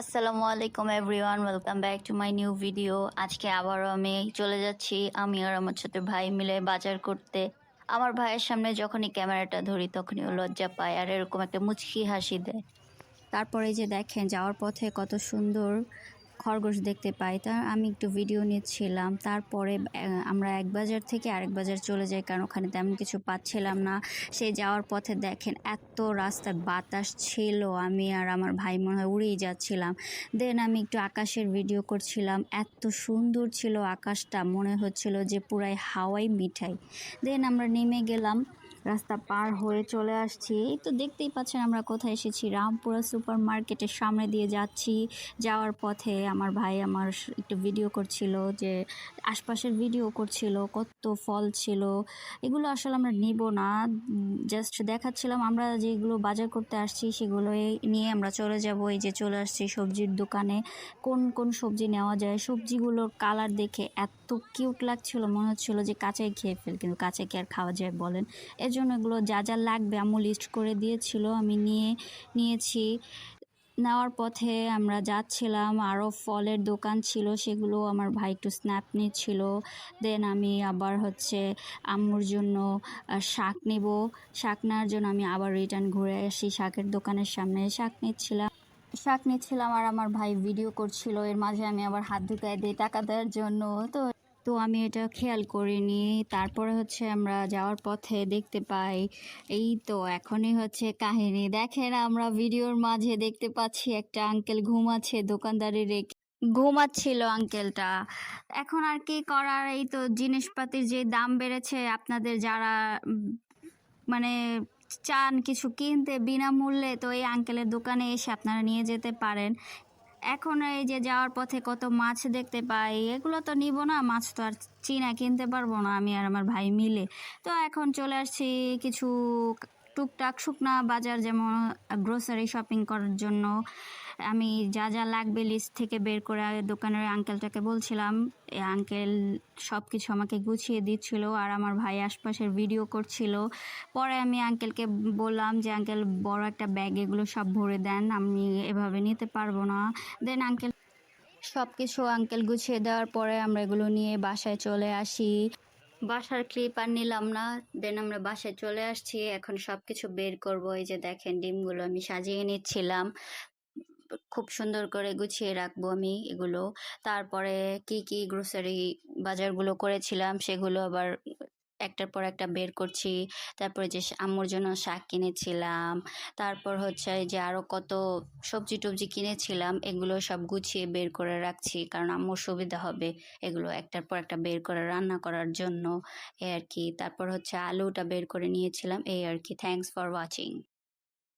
আসসালামু আলাইকুম everyone welcome back to my new video আজকে আবারও আমি চলে যাচ্ছি। আমি আর আমার ছোট ভাই মিলে বাজার করতে। আমার ভাইয়ের সামনে যখনই ক্যামেরাটা ধরি, তখনই ও লজ্জা পায় আর এরকম একটা মুচকি হাসি দেয়। তারপরে যে দেখেন, যাওয়ার পথে কত সুন্দর খরগোশ দেখতে পাই। তা আমি একটু ভিডিও নিচ্ছিলাম। তারপরে আমরা এক বাজার থেকে আরেক বাজার চলে যাই, কারণ ওখানে তেমন কিছু পাচ্ছিলাম না। সেই যাওয়ার পথে দেখেন, এত রাস্তায় বাতাস ছিল। আমি আর আমার ভাই মনে হয় উড়েই যাচ্ছিলাম। দেন আমি একটু আকাশের ভিডিও করছিলাম। এত সুন্দর ছিল আকাশটা। মনে হচ্ছিল যে পুরাই হাওয়াই মিঠাই। দেন আমরা নেমে গেলাম। রাস্তা পার হয়ে চলে আসছি। এই তো দেখতেই পাচ্ছেন আমরা কোথায় এসেছি। রামপুরা সুপার মার্কেটের সামনে দিয়ে যাচ্ছি। যাওয়ার পথে আমার ভাই আমার একটু ভিডিও করছিল যে, আশপাশের ভিডিও করছিল, কত ফল ছিল। এগুলো আসলে আমরা নিব না। জাস্ট দেখাচ্ছিলাম আমরা যেগুলো বাজার করতে আসছি সেগুলোই নিয়ে আমরা চলে যাব। এই যে চলে আসছি সবজির দোকানে। কোন কোন সবজি নেওয়া যায়? সবজিগুলোর কালার দেখে এত কিউট লাগছিল। মনে হচ্ছিল যে কাঁচাই খেয়ে ফেল, কিন্তু কাঁচাই কি আর খাওয়া যায় বলেন? এর জন্য এগুলো যা যা লাগবে আম্মু লিস্ট করে দিয়েছিল, আমি নিয়ে নিয়েছি। নেওয়ার পথে আমরা যাচ্ছিলাম আরও ফলের দোকান ছিল, সেগুলো আমার ভাই একটু স্ন্যাপ নিচ্ছিল। দেন আমি আবার হচ্ছে আম্মুর জন্য শাক নেব। শাক নেওয়ার জন্য আমি আবার রিটার্ন ঘুরে আসি শাকের দোকানের সামনে। শাক নিচ্ছিলাম শাক নিচ্ছিলাম আর আমার ভাই ভিডিও করছিল। এর মাঝে আমি আবার হাত ঢুকাই দিই টাকা দেওয়ার জন্য। তো তো আমি এটা খেয়াল করিনি। তারপরে হচ্ছে আমরা যাওয়ার পথে দেখতে পাই, এই তো এখনই হচ্ছে কাহিনী। দেখেন আমরা ভিডিওর মাঝে দেখতে পাচ্ছি একটা আঙ্কেল ঘুমাচ্ছে, দোকানদারি রেখে ঘুমাচ্ছিল আঙ্কেলটা এখন আর কি করার? এই তো জিনিসপাতির যে দাম বেড়েছে, আপনাদের যারা মানে চান কিছু কিনতে বিনামূল্যে, তো এই আঙ্কেলের দোকানে এসে আপনারা নিয়ে যেতে পারেন। এখন এই যে যাওয়ার পথে কত মাছ দেখতে পাই, এগুলো তো নিব না, মাছ তো আর চিনা কিনতে পারব না আমি আর আমার ভাই মিলে। তো এখন চলে আসছি কিছু টুকটাক শুকনা বাজার যেমন গ্রোসারি শপিং করার জন্য আমি যা যা লাগবে লিস্ট থেকে বের করে দোকানের আঙ্কেলটাকে বলছিলাম। এই আঙ্কেল সব কিছু আমাকে গুছিয়ে দিচ্ছিল আর আমার ভাই আশপাশের ভিডিও করছিল। পরে আমি আঙ্কেলকে বললাম যে আঙ্কেল বড় একটা ব্যাগ এগুলো সব ভরে দেন, আমি এভাবে নিতে পারব না। দেন আঙ্কেল সব কিছু আঙ্কেল গুছিয়ে দেওয়ার পরে আমরা এগুলো নিয়ে বাসায় চলে আসি। বাসার ক্লিপ আর নিলাম না দেন আমরা বাসায় চলে আসছি, এখন সব কিছু বের করব, এই যে দেখেন ডিমগুলো আমি সাজিয়ে নিচ্ছিলাম। খুব সুন্দর করে গুছিয়ে রাখব আমি এগুলো। তারপরে কি কি গ্রোসারি বাজারগুলো করেছিলাম, সেগুলো আবার একটার পর একটা বের করছি। তারপরে যে আম্মুর জন্য শাক কিনেছিলাম। তারপর হচ্ছে যে আরও কত সবজি টবজি কিনেছিলাম, এগুলো সব গুছিয়ে বের করে রাখছি। কারণ আম্মুর সুবিধা হবে এগুলো একটার পর একটা বের করে রান্না করার জন্য। এ আর কি। তারপর হচ্ছে আলুটা বের করে নিয়েছিলাম। এই আর কি। Thanks for watching